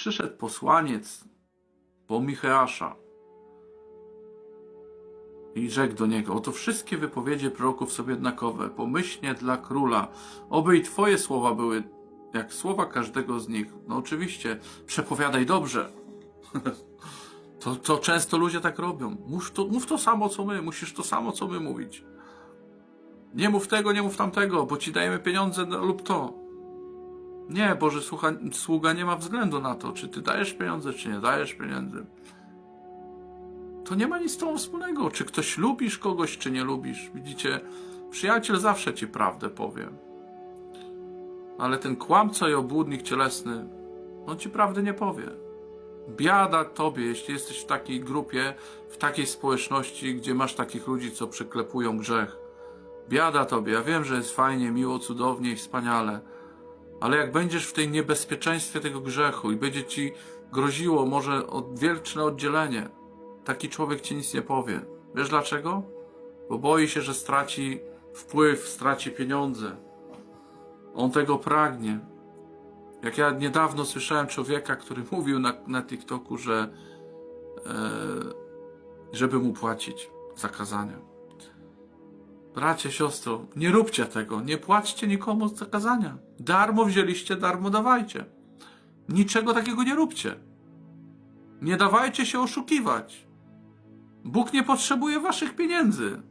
Przyszedł posłaniec po Micheasza i rzekł do niego, oto wszystkie wypowiedzi proroków są jednakowe, pomyślnie dla króla, oby i twoje słowa były jak słowa każdego z nich. No oczywiście, przepowiadaj dobrze. To, to często ludzie tak robią. Mów to, mów to samo, co my, musisz to samo, co my mówić. Nie mów tego, nie mów tamtego, bo ci dajemy pieniądze lub to. Nie, Boże słucha, sługa nie ma względu na to, czy ty dajesz pieniądze, czy nie dajesz pieniędzy. To nie ma nic z tobą wspólnego, czy ktoś lubisz kogoś, czy nie lubisz. Widzicie, przyjaciel zawsze ci prawdę powie. Ale ten kłamca i obłudnik cielesny, on ci prawdy nie powie. Biada tobie, jeśli jesteś w takiej grupie, w takiej społeczności, gdzie masz takich ludzi, co przyklepują grzech. Biada tobie. Ja wiem, że jest fajnie, miło, cudownie i wspaniale, ale jak będziesz w tej niebezpieczeństwie tego grzechu i będzie ci groziło może od wielczne oddzielenie, taki człowiek ci nic nie powie. Wiesz dlaczego? Bo boi się, że straci wpływ, straci pieniądze. On tego pragnie. Jak ja niedawno słyszałem człowieka, który mówił na, na TikToku, że e, żeby mu płacić za kazania. Bracie, siostro, nie róbcie tego. Nie płaćcie nikomu za kazania. Darmo wzięliście, darmo dawajcie. Niczego takiego nie róbcie. Nie dawajcie się oszukiwać. Bóg nie potrzebuje waszych pieniędzy.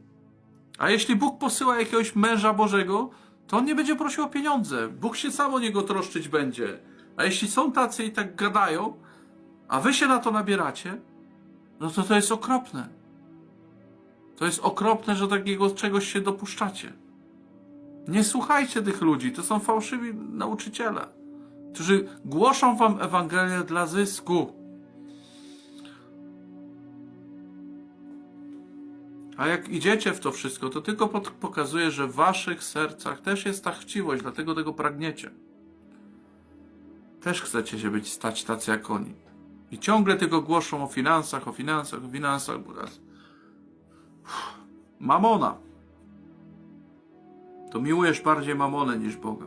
A jeśli Bóg posyła jakiegoś męża Bożego, to on nie będzie prosił o pieniądze. Bóg się sam o niego troszczyć będzie. A jeśli są tacy i tak gadają, a wy się na to nabieracie, no to to jest okropne. To jest okropne, że takiego czegoś się dopuszczacie. Nie słuchajcie tych ludzi, to są fałszywi nauczyciele, którzy głoszą wam Ewangelię dla zysku. A jak idziecie w to wszystko, to tylko pokazuje, że w waszych sercach też jest ta chciwość, dlatego tego pragniecie. Też chcecie się być stać tacy jak oni. I ciągle tylko głoszą o finansach, o finansach, o finansach. bo raz- Mamona. To miłujesz bardziej mamonę niż Boga.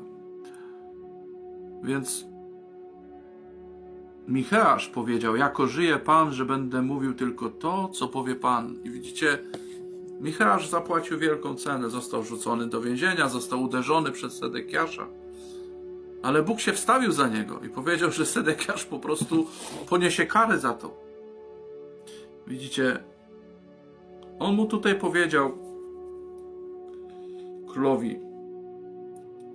Więc Micheasz powiedział, jako żyje Pan, że będę mówił tylko to, co powie Pan. I widzicie, Micheasz zapłacił wielką cenę, został rzucony do więzienia, został uderzony przez Sedekiasza. Ale Bóg się wstawił za niego i powiedział, że Sedekiasz po prostu poniesie karę za to. Widzicie, on mu tutaj powiedział królowi: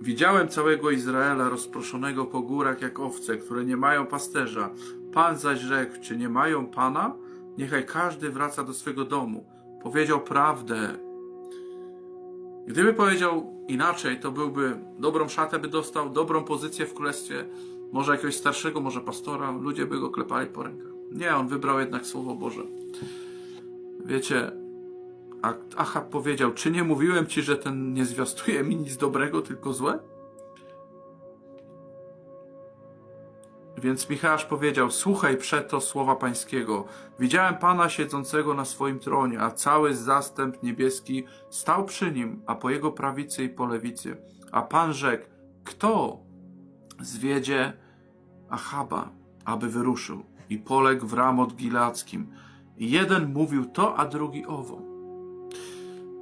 Widziałem całego Izraela rozproszonego po górach jak owce, które nie mają pasterza. Pan zaś rzekł: Czy nie mają pana? Niechaj każdy wraca do swego domu. Powiedział prawdę. Gdyby powiedział inaczej, to byłby dobrą szatę by dostał, dobrą pozycję w królestwie, może jakiegoś starszego, może pastora, ludzie by go klepali po rękach. Nie, on wybrał jednak Słowo Boże. Wiecie, a Achab powiedział, czy nie mówiłem ci, że ten nie zwiastuje mi nic dobrego, tylko złe? Więc Michał powiedział, słuchaj przeto słowa pańskiego. Widziałem Pana siedzącego na swoim tronie, a cały zastęp niebieski stał przy nim, a po jego prawicy i po lewicy. A Pan rzekł, kto zwiedzie Achaba, aby wyruszył i poległ w Ramot Gileackim. I jeden mówił to, a drugi owo.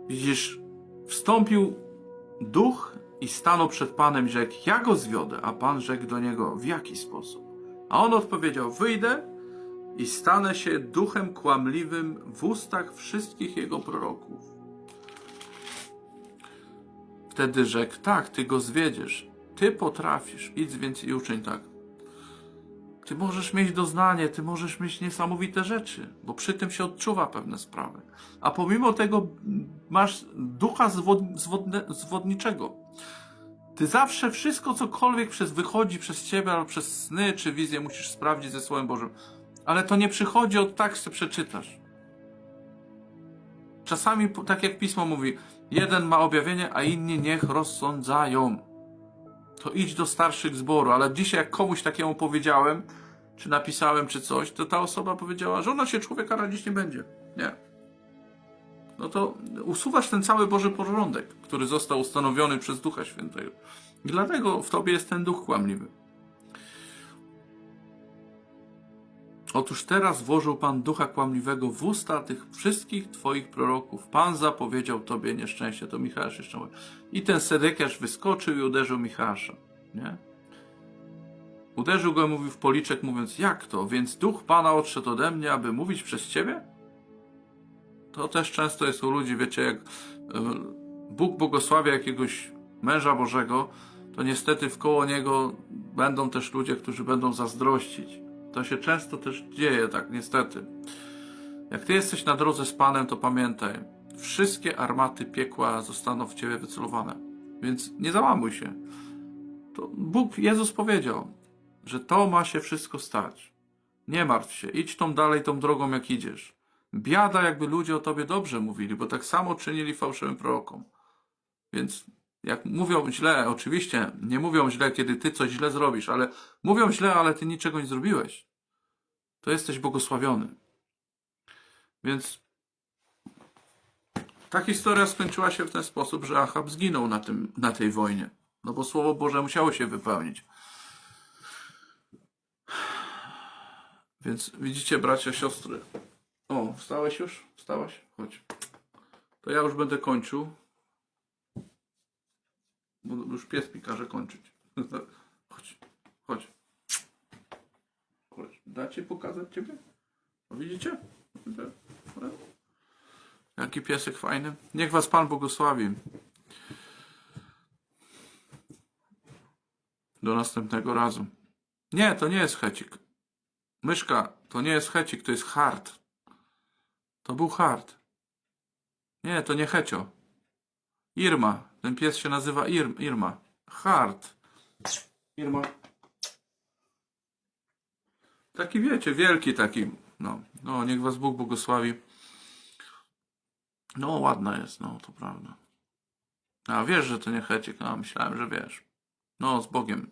Widzisz, wstąpił duch i stanął przed Panem rzekł, ja go zwiodę, a Pan rzekł do niego, w jaki sposób? A on odpowiedział, wyjdę i stanę się duchem kłamliwym w ustach wszystkich jego proroków. Wtedy rzekł, tak, ty go zwiedziesz, ty potrafisz, idź więc i uczyń tak. Ty możesz mieć doznanie, ty możesz mieć niesamowite rzeczy, bo przy tym się odczuwa pewne sprawy. A pomimo tego masz ducha zwod, zwodne, zwodniczego. Ty zawsze wszystko, cokolwiek przez wychodzi przez ciebie, albo przez sny czy wizję, musisz sprawdzić ze Słowem Bożym. Ale to nie przychodzi od tak, że przeczytasz. Czasami, tak jak pismo mówi, jeden ma objawienie, a inni niech rozsądzają to idź do starszych zboru, ale dzisiaj jak komuś takiemu powiedziałem, czy napisałem, czy coś, to ta osoba powiedziała, że ona się człowieka radzić nie będzie. Nie. No to usuwasz ten cały Boży porządek, który został ustanowiony przez Ducha Świętego. Dlatego w tobie jest ten duch kłamliwy. Otóż teraz włożył Pan ducha kłamliwego w usta tych wszystkich Twoich proroków. Pan zapowiedział Tobie nieszczęście. To Michał jeszcze mówi. I ten Sedekiasz wyskoczył i uderzył Michała. Nie? Uderzył go i mówił w policzek, mówiąc, jak to? Więc duch Pana odszedł ode mnie, aby mówić przez Ciebie? To też często jest u ludzi, wiecie, jak e, Bóg błogosławia jakiegoś męża Bożego, to niestety wkoło niego będą też ludzie, którzy będą zazdrościć. To się często też dzieje, tak, niestety. Jak ty jesteś na drodze z Panem, to pamiętaj, wszystkie armaty piekła zostaną w ciebie wycelowane. Więc nie załamuj się. To Bóg, Jezus powiedział, że to ma się wszystko stać. Nie martw się, idź tą dalej, tą drogą, jak idziesz. Biada, jakby ludzie o tobie dobrze mówili, bo tak samo czynili fałszywym prorokom. Więc jak mówią źle, oczywiście nie mówią źle, kiedy ty coś źle zrobisz, ale mówią źle, ale ty niczego nie zrobiłeś. To jesteś błogosławiony. Więc ta historia skończyła się w ten sposób, że Achab zginął na, tym, na tej wojnie. No bo Słowo Boże musiało się wypełnić. Więc widzicie, bracia, siostry. O, wstałeś już? Wstałaś? Chodź. To ja już będę kończył. Bo już pies mi każe kończyć. Chodź, chodź. Chodź. Dacie pokazać ciebie? O, widzicie? Jaki piesek fajny. Niech was Pan błogosławi. Do następnego razu. Nie, to nie jest hecik. Myszka, to nie jest hecik, to jest hard. To był hard. Nie, to nie hecio. Irma. Ten pies się nazywa Ir Irma. Hard. Irma. Taki wiecie, wielki taki. No, no, niech was Bóg błogosławi. No, ładna jest, no, to prawda. A wiesz, że to nie hecik, no, myślałem, że wiesz. No, z Bogiem.